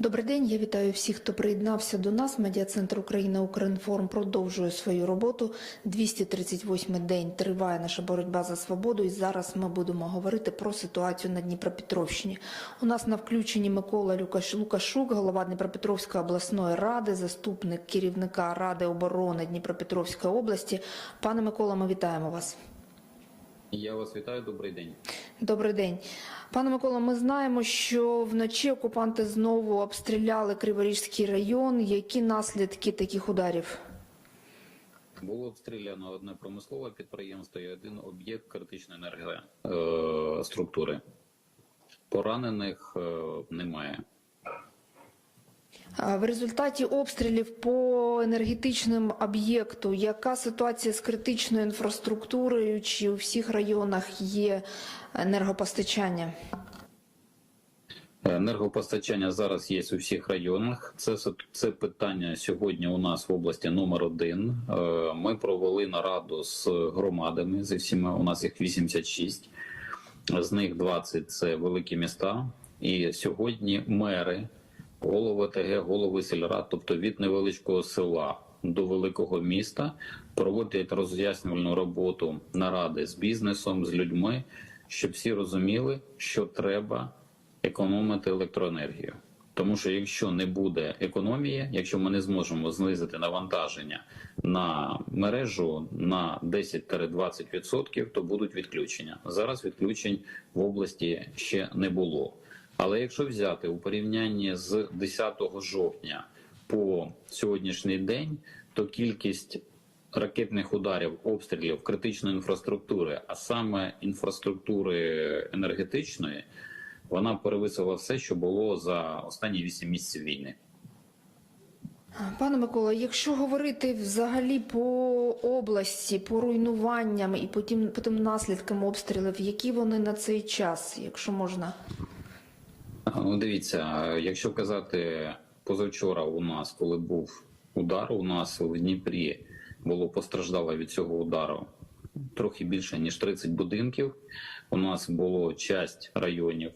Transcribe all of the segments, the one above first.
Добрий день. Я вітаю всіх, хто приєднався до нас. Медіа-центр Україна Укрінформ продовжує свою роботу. 238 день триває наша боротьба за свободу. І зараз ми будемо говорити про ситуацію на Дніпропетровщині. У нас на включенні Микола Лукашук, голова Дніпропетровської обласної ради, заступник керівника Ради оборони Дніпропетровської області. Пане Микола, ми вітаємо вас. Я вас вітаю, добрий день. Добрий день, пане Микола. Ми знаємо, що вночі окупанти знову обстріляли Криворізький район. Які наслідки таких ударів? Було обстріляно одне промислове підприємство і один об'єкт критичної енергоструктури. Поранених е, немає. В результаті обстрілів по енергетичним об'єкту, яка ситуація з критичною інфраструктурою? Чи у всіх районах є енергопостачання? Енергопостачання зараз є у всіх районах. Це це питання сьогодні у нас в області номер один. Е, Ми провели нараду з громадами зі всіма. У нас їх 86, з них 20 – це великі міста. І сьогодні мери, голови ТГ, голови сільрад, тобто від невеличкого села до великого міста, проводять роз'яснювальну роботу наради з бізнесом, з людьми, щоб всі розуміли, що треба економити електроенергію. Тому що якщо не буде економії, якщо ми не зможемо знизити навантаження на мережу на 10-20%, то будуть відключення. Зараз відключень в області ще не було. Але якщо взяти у порівнянні з 10 жовтня по сьогоднішній день, то кількість ракетних ударів, обстрілів критичної інфраструктури, а саме інфраструктури енергетичної, вона перевисила все, що було за останні 8 місяців війни. Пане Микола, якщо говорити взагалі по області, по руйнуванням і по тим, по тим наслідкам обстрілів, які вони на цей час, якщо можна? Ну, дивіться, якщо казати позавчора, у нас, коли був удар, у нас в Дніпрі було постраждало від цього удару трохи більше ніж 30 будинків. У нас було часть районів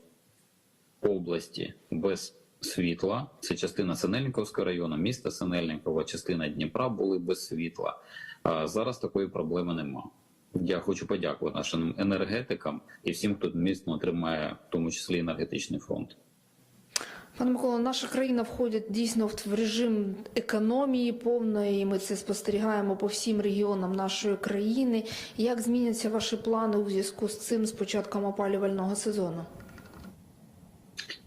області без світла. Це частина Синельниковського району, міста Синельникова, частина Дніпра були без світла. Зараз такої проблеми нема. Я хочу подякувати нашим енергетикам і всім, хто міцно тримає, в тому числі енергетичний фронт. Пане Микола, наша країна входить дійсно в режим економії повної. і Ми це спостерігаємо по всім регіонам нашої країни. Як зміняться ваші плани у зв'язку з цим з початком опалювального сезону?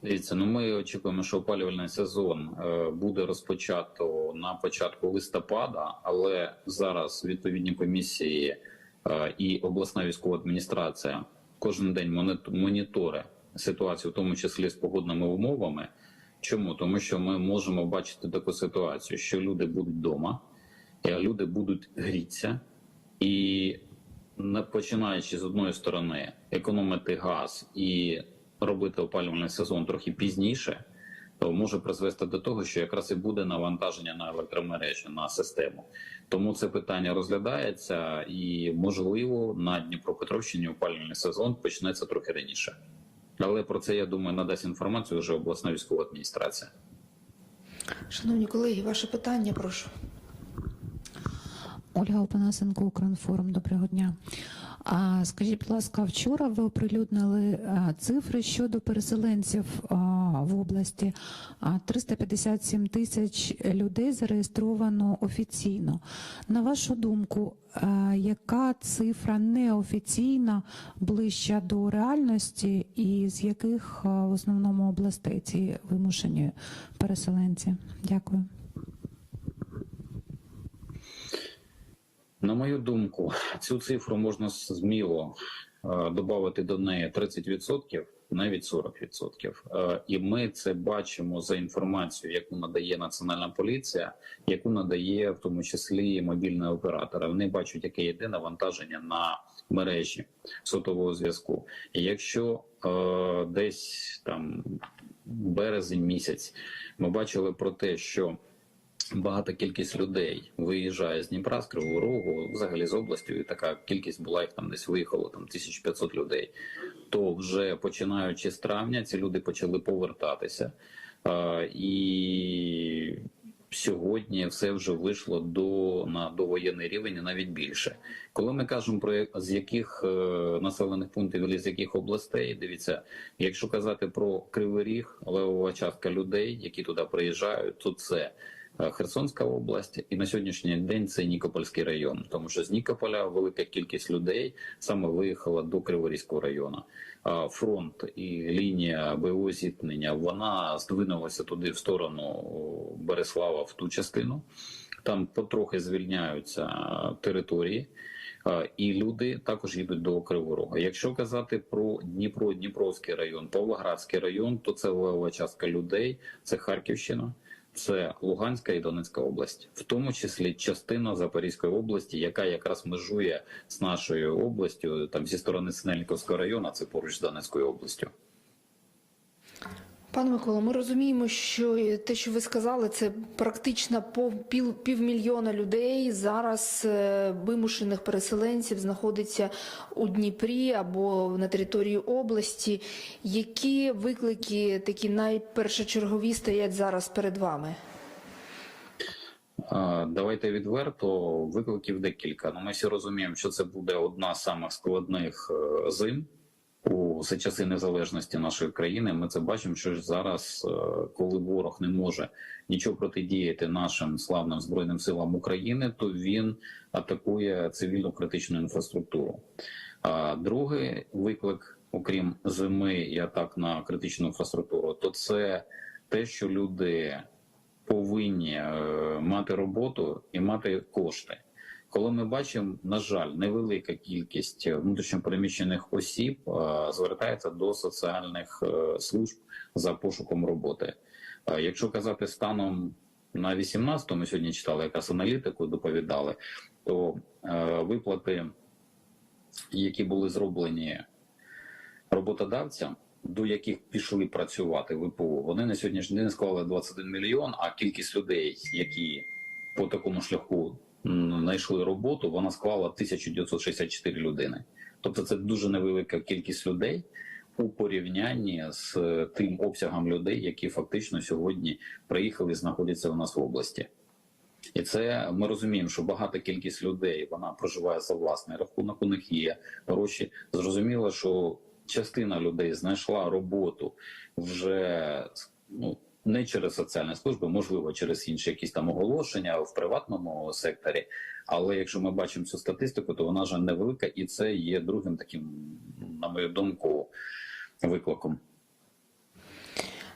Дивіться, ну ми очікуємо, що опалювальний сезон е, буде розпочато на початку листопада, але зараз відповідні комісії і обласна військова адміністрація кожен день монітори ситуацію, в тому числі з погодними умовами. Чому тому, що ми можемо бачити таку ситуацію, що люди будуть вдома, люди будуть грітися, і починаючи з одної сторони економити газ і робити опалювальний сезон трохи пізніше, то може призвести до того, що якраз і буде навантаження на електромережі на систему. Тому це питання розглядається, і можливо на Дніпропетровщині опалювальний сезон почнеться трохи раніше. Але про це я думаю надасть інформацію вже обласна військова адміністрація. Шановні колеги, ваше питання, прошу. Ольга Опанасенко, Укрінформ. Доброго дня. А скажіть, будь ласка, вчора ви оприлюднили цифри щодо переселенців в області. 357 тисяч людей зареєстровано офіційно. На вашу думку, яка цифра неофіційна ближча до реальності, і з яких в основному областей ці вимушені переселенці? Дякую. На мою думку, цю цифру можна зміло е, додати до неї 30%, навіть 40%. Е, і ми це бачимо за інформацією, яку надає національна поліція, яку надає в тому числі мобільні оператори. Вони бачать, яке йде навантаження на мережі сотового зв'язку. І якщо е, десь там березень місяць ми бачили про те, що Багата кількість людей виїжджає з Дніпра, з Кривого Рогу, взагалі з областю, і така кількість була їх там десь виїхало там 1500 людей. То вже починаючи з травня, ці люди почали повертатися. І сьогодні все вже вийшло до на довоєнний рівень, навіть більше. Коли ми кажемо про з яких е, населених пунктів і з яких областей, дивіться, якщо казати про Кривий Ріг, левова частка людей, які туди приїжджають, то це Херсонська область, і на сьогоднішній день це Нікопольський район, тому що з Нікополя велика кількість людей саме виїхала до Криворізького району. А Фронт і лінія бойового зіткнення вона здвинулася туди в сторону Береслава в ту частину. Там потрохи звільняються території. І люди також їдуть до Кривого Рога. Якщо казати про Дніпро, Дніпровський район, Павлоградський район, то це левова частка людей, це Харківщина, це Луганська і Донецька область, в тому числі частина Запорізької області, яка якраз межує з нашою областю, там зі сторони Синельниковського району, це поруч з Донецькою областю. Пане Миколо, ми розуміємо, що те, що ви сказали, це практично пів, півмільйона людей зараз е, вимушених переселенців знаходиться у Дніпрі або на території області. Які виклики такі найпершочергові стоять зараз перед вами? Давайте відверто викликів декілька. Ну, ми всі розуміємо, що це буде одна з самих складних е, зим у за часи незалежності нашої країни. Ми це бачимо, що ж зараз, е, коли ворог не може нічого протидіяти нашим славним збройним силам України, то він атакує цивільну критичну інфраструктуру. А другий виклик, окрім зими і атак на критичну інфраструктуру, то це те, що люди повинні е, мати роботу і мати кошти. Коли ми бачимо, на жаль, невелика кількість внутрішньопереміщених осіб е, звертається до соціальних е, служб за пошуком роботи. Е, Якщо казати станом на 18-му, ми сьогодні читали якраз аналітику, доповідали, то е, виплати, які були зроблені роботодавцям, до яких пішли працювати ВПО, вони на сьогоднішній день склали 21 мільйон. А кількість людей, які по такому шляху знайшли роботу, вона склала 1964 людини. Тобто, це дуже невелика кількість людей у порівнянні з е, тим обсягом людей, які фактично сьогодні приїхали і знаходяться у нас в області. І це ми розуміємо, що багата кількість людей вона проживає за власний рахунок. У них є гроші. Зрозуміло, що частина людей знайшла роботу вже ну не через соціальні служби, можливо, через інші якісь там оголошення в приватному секторі. Але якщо ми бачимо цю статистику, то вона вже невелика, і це є другим таким, на мою думку, викликом.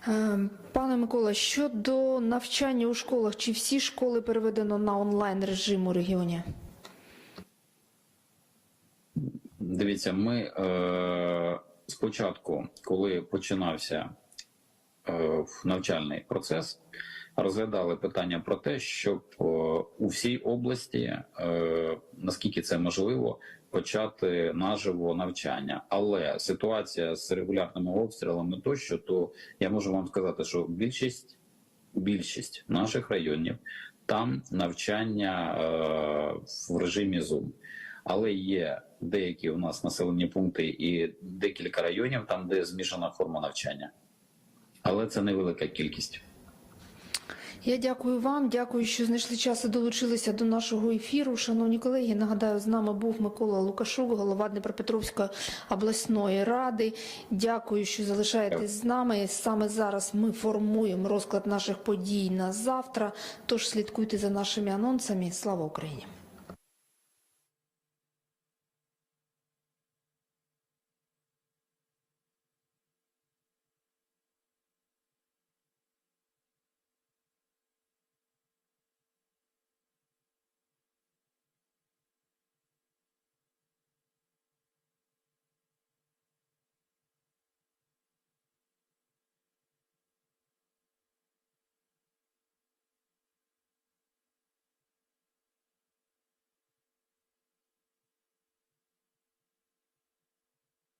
Е, Пане Микола, щодо навчання у школах, чи всі школи переведено на онлайн режим у регіоні? Дивіться, ми е, спочатку, коли починався е, навчальний процес, розглядали питання про те, щоб е, у всій області, е, наскільки це можливо, почати наживо навчання. Але ситуація з регулярними обстрілами тощо, то я можу вам сказати, що більшість, більшість наших районів там навчання в режимі Zoom. Але є деякі у нас населені пункти і декілька районів, там де змішана форма навчання. Але це невелика кількість. Я дякую вам, дякую, що знайшли час і долучилися до нашого ефіру. Шановні колеги, нагадаю, з нами був Микола Лукашук, голова Дніпропетровської обласної ради. Дякую, що залишаєтесь з нами. Саме зараз ми формуємо розклад наших подій на завтра. Тож слідкуйте за нашими анонсами. Слава Україні!